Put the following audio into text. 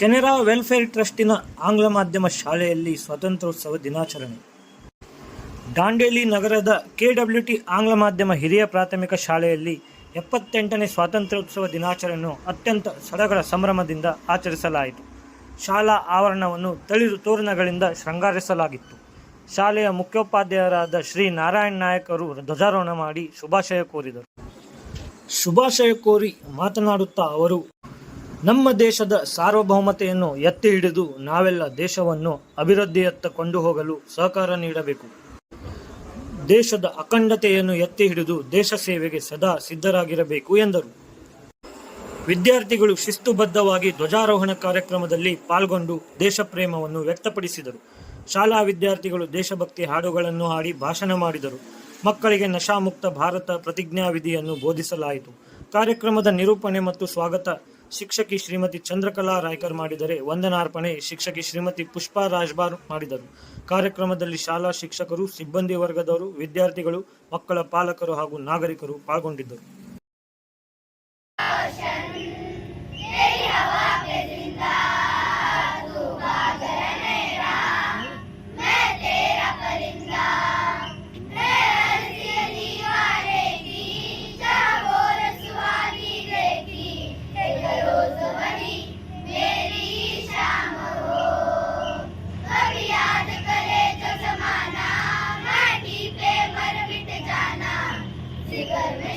Canara welfare ಟ್ರಸ್ಟಿನ ಆಂಗ್ಲ ಮಾಧ್ಯಮ ಶಾಲೆಯಲ್ಲಿ ಸ್ವಾತಂತ್ರ್ಯೋತ್ಸವ ದಿನಾಚರಣೆ. ದಾಂಡೇಲಿ ನಗರದ ಕೆಡಬ್ಲ್ಯೂಟಿ ಆಂಗ್ಲ ಮಾಧ್ಯಮ ಹಿರಿಯ ಪ್ರಾಥಮಿಕ ಶಾಲೆಯಲ್ಲಿ ಎಪ್ಪತ್ತೆಂಟನೇ ಸ್ವಾತಂತ್ರ್ಯೋತ್ಸವ ದಿನಾಚರಣೆಯನ್ನು ಅತ್ಯಂತ ಸಡಗರ ಸಂಭ್ರಮದಿಂದ ಆಚರಿಸಲಾಯಿತು. ಶಾಲಾ ಆವರಣವನ್ನು ತಳಿರು ತೋರಣಗಳಿಂದ ಶೃಂಗಾರಿಸಲಾಗಿತ್ತು. ಶಾಲೆಯ ಮುಖ್ಯೋಪಾಧ್ಯಾಯರಾದ ಶ್ರೀ ನಾರಾಯಣ್ ನಾಯಕ್ ಅವರು ಧ್ವಜಾರೋಹಣ ಮಾಡಿ ಶುಭಾಶಯ ಕೋರಿದರು. ಶುಭಾಶಯ ಕೋರಿ ಮಾತನಾಡುತ್ತಾ ಅವರು ನಮ್ಮ ದೇಶದ ಸಾರ್ವಭೌಮತೆಯನ್ನು ಎತ್ತಿ ಹಿಡಿದು ನಾವೆಲ್ಲ ದೇಶವನ್ನು ಅಭಿವೃದ್ಧಿಯತ್ತ ಕೊಂಡು ಹೋಗಲು ಸಹಕಾರ ನೀಡಬೇಕು. ದೇಶದ ಅಖಂಡತೆಯನ್ನು ಎತ್ತಿ ಹಿಡಿದು ದೇಶ ಸೇವೆಗೆ ಸದಾ ಸಿದ್ಧರಾಗಿರಬೇಕು ಎಂದರು. ವಿದ್ಯಾರ್ಥಿಗಳು ಶಿಸ್ತುಬದ್ಧವಾಗಿ ಧ್ವಜಾರೋಹಣ ಕಾರ್ಯಕ್ರಮದಲ್ಲಿ ಪಾಲ್ಗೊಂಡು ದೇಶಪ್ರೇಮವನ್ನು ವ್ಯಕ್ತಪಡಿಸಿದರು. ಶಾಲಾ ವಿದ್ಯಾರ್ಥಿಗಳು ದೇಶಭಕ್ತಿ ಹಾಡುಗಳನ್ನು ಹಾಡಿ ಭಾಷಣ ಮಾಡಿದರು. ಮಕ್ಕಳಿಗೆ ನಶಾಮುಕ್ತ ಭಾರತ ಪ್ರತಿಜ್ಞಾವಿಧಿಯನ್ನು ಬೋಧಿಸಲಾಯಿತು. ಕಾರ್ಯಕ್ರಮದ ನಿರೂಪಣೆ ಮತ್ತು ಸ್ವಾಗತ ಶಿಕ್ಷಕಿ ಶ್ರೀಮತಿ ಚಂದ್ರಕಲಾ ರಾಯ್ಕರ್ ಮಾಡಿದರೆ ವಂದನಾರ್ಪಣೆ ಶಿಕ್ಷಕಿ ಶ್ರೀಮತಿ ಪುಷ್ಪಾ ರಾಜ್ಬಾರ್ ಮಾಡಿದರು. ಕಾರ್ಯಕ್ರಮದಲ್ಲಿ ಶಾಲಾ ಶಿಕ್ಷಕರು, ಸಿಬ್ಬಂದಿ ವರ್ಗದವರು, ವಿದ್ಯಾರ್ಥಿಗಳು, ಮಕ್ಕಳ ಪಾಲಕರು ಹಾಗೂ ನಾಗರಿಕರು ಪಾಲ್ಗೊಂಡಿದ್ದರು. Happy birthday.